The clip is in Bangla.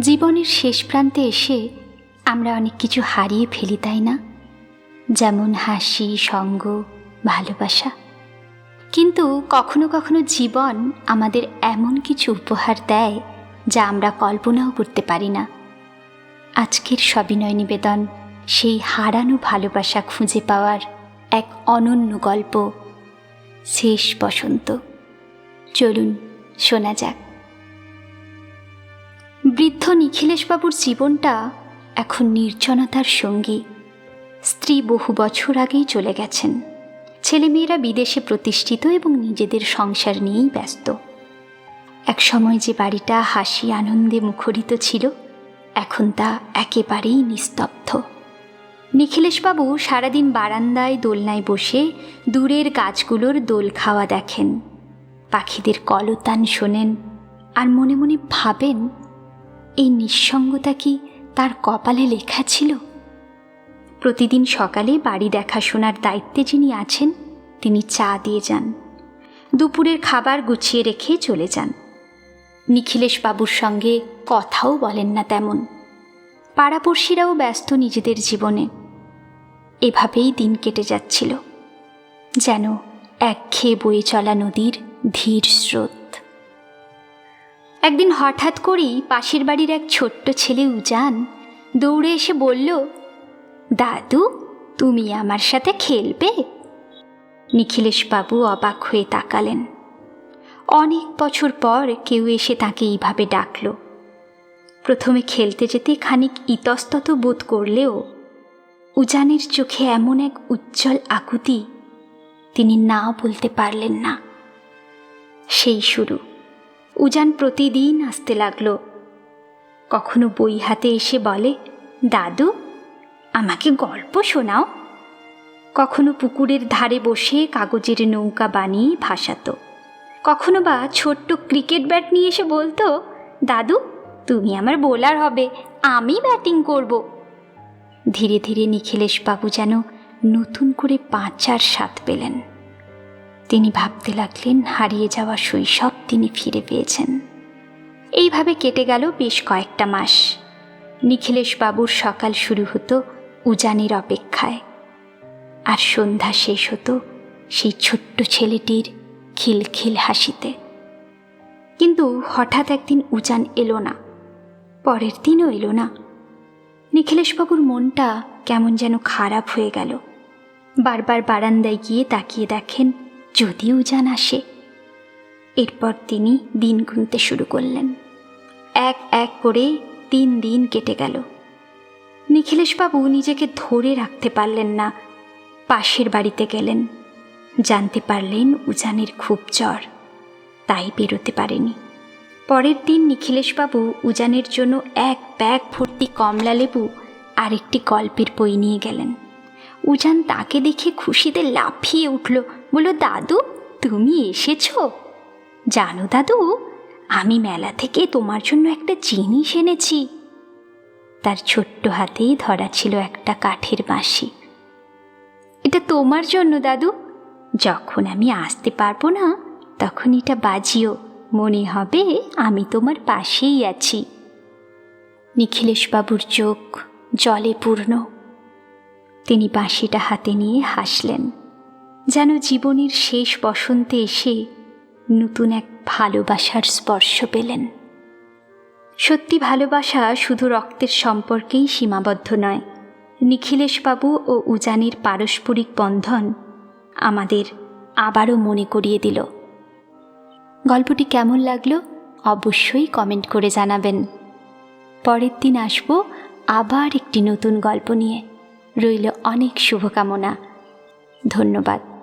জীবনের শেষ প্রান্তে এসে আমরা অনেক কিছু হারিয়ে ফেলি, তাই না? যেমন হাসি, সঙ্গ, ভালোবাসা। কিন্তু কখনো কখনো জীবন আমাদের এমন কিছু উপহার দেয় যা আমরা কল্পনাও করতে পারি না। আজকের সবিনয় নিবেদন, সেই হারানো ভালোবাসা খুঁজে পাওয়ার এক অনন্য গল্প। শেষ বসন্ত। চলুন, শোনা যাক। বৃদ্ধ নিখিলেশবাবুর জীবনটা এখন নির্জনতার সঙ্গী। স্ত্রী বহু বছর আগেই চলে গেছেন। ছেলেমেয়েরা বিদেশে প্রতিষ্ঠিত এবং নিজেদের সংসার নিয়েই ব্যস্ত। এক সময় যে বাড়িটা হাসি আনন্দে মুখরিত ছিল, এখন তা একেবারেই নিস্তব্ধ। নিখিলেশবাবু সারাদিন বারান্দায় দোলনায় বসে দূরের গাছগুলোর দোল খাওয়া দেখেন। পাখিদের কলতান শোনেন আর মনে মনে ভাবেন এই নিঃসঙ্গতা কি তার কপালে লেখা ছিল? প্রতিদিন সকালে বাড়ি দেখাশোনার দায়িত্বে যিনি আছেন, তিনি চা দিয়ে যান। দুপুরের খাবার গুছিয়ে রেখে চলে যান। নিখিলেশ বাবুর সঙ্গে কথাও বলেন না তেমন। পাড়াপড়শিরাও ব্যস্ত নিজেদের জীবনে। এভাবেই দিন কেটে যাচ্ছিল। যেন একঘেয়ে বয়ে চলা নদীর ধীর স্রোত। একদিন হঠাৎ করেই পাশের বাড়ির এক ছোট্ট ছেলে উজান দৌড়ে এসে বলল, দাদু, তুমি আমার সাথে খেলবে? নিখিলেশবাবু অবাক হয়ে তাকালেন। অনেক বছর পর কেউ এসে তাকে এইভাবে ডাকল। প্রথমে খেলতে যেতে খানিক ইতস্তত বোধ করলেও উজানের চোখে এমন এক উজ্জ্বল আকুতি তিনি না বলতে পারলেন না। সেই শুরু। উজান প্রতিদিন আসতে লাগল। কখনো বই হাতে এসে বলে, দাদু, আমাকে গল্প শোনাও। কখনো পুকুরের ধারে বসে কাগজের নৌকা বানিয়ে ভাসাতো। কখনো বা ছোট্ট ক্রিকেট ব্যাট নিয়ে এসে বলতো, দাদু, তুমি আমার বোলার হবে, আমি ব্যাটিং করব। ধীরে ধীরে নিখিলেশ বাবু যেন নতুন করে বাঁচার স্বাদ পেলেন। তিনি ভাবতে লাগলেন, হারিয়ে যাওয়া শৈশব তিনি ফিরে পেয়েছেন। এইভাবে কেটে গেল বেশ কয়েকটা মাস। নিখিলেশ বাবুর সকাল শুরু হতো উজানের অপেক্ষায়। আর সন্ধ্যা শেষ হতো সেই ছোট্ট ছেলেটির খিলখিল হাসিতে। কিন্তু হঠাৎ একদিন উজান এলো না। পরের দিনও এলো না। নিখিলেশবাবুর মনটা কেমন যেন খারাপ হয়ে গেল। বারবার বারান্দায় গিয়ে তাকিয়ে দেখেন যদি উজান আসে। এরপর তিনি দিন গুনতে শুরু করলেন। এক এক করে তিন দিন কেটে গেল। নিখিলেশবাবু নিজেকে ধরে রাখতে পারলেন না। পাশের বাড়িতে গেলেন। জানতে পারলেন উজানের খুব জ্বর। তাই বেরোতে পারেনি। পরের দিন নিখিলেশবাবু উজানের জন্য এক ব্যাগ ভর্তি কমলা লেবু আর একটি গল্পের বই নিয়ে গেলেন। উজান তাকে দেখে খুশিতে লাফিয়ে উঠল। বলল, দাদু, তুমি এসেছ? জানো দাদু, আমি মেলা থেকে তোমার জন্য একটা জিনিস এনেছি। তার ছোট্ট হাতেই ধরা ছিল একটা কাঠের বাঁশি। এটা তোমার জন্য, দাদু। যখন আমি আসতে পারব না, তখন এটা বাজিও। মনে হবে আমি তোমার পাশেই আছি। নিখিলেশবাবুর চোখ জলে পূর্ণ। তিনি বাঁশিটা হাতে নিয়ে হাসলেন। যেন জীবনের শেষ বসন্তে এসে নতুন এক ভালোবাসার স্পর্শ পেলেন। সত্যি ভালোবাসা শুধু রক্তের সম্পর্কেই সীমাবদ্ধ নয়, নিখিলেশবাবু ও উজানের পারস্পরিক বন্ধন আমাদের আবারও মনে করিয়ে দিল। গল্পটি কেমন লাগল অবশ্যই কমেন্ট করে জানাবেন। পরের দিন আসব আবার একটি নতুন গল্প নিয়ে। রইল অনেক শুভকামনা। ধন্যবাদ।